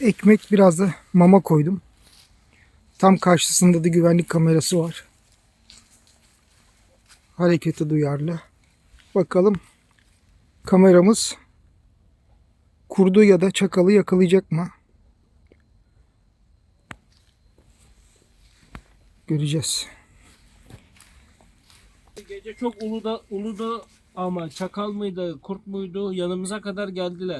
ekmek biraz da mama koydum. Tam karşısında da güvenlik kamerası var. Harekete duyarlı. Bakalım kameramız kurdu ya da çakalı yakalayacak mı? Göreceğiz. Gece çok uluda uluda ama çakal mıydı, kurt muydu yanımıza kadar geldiler.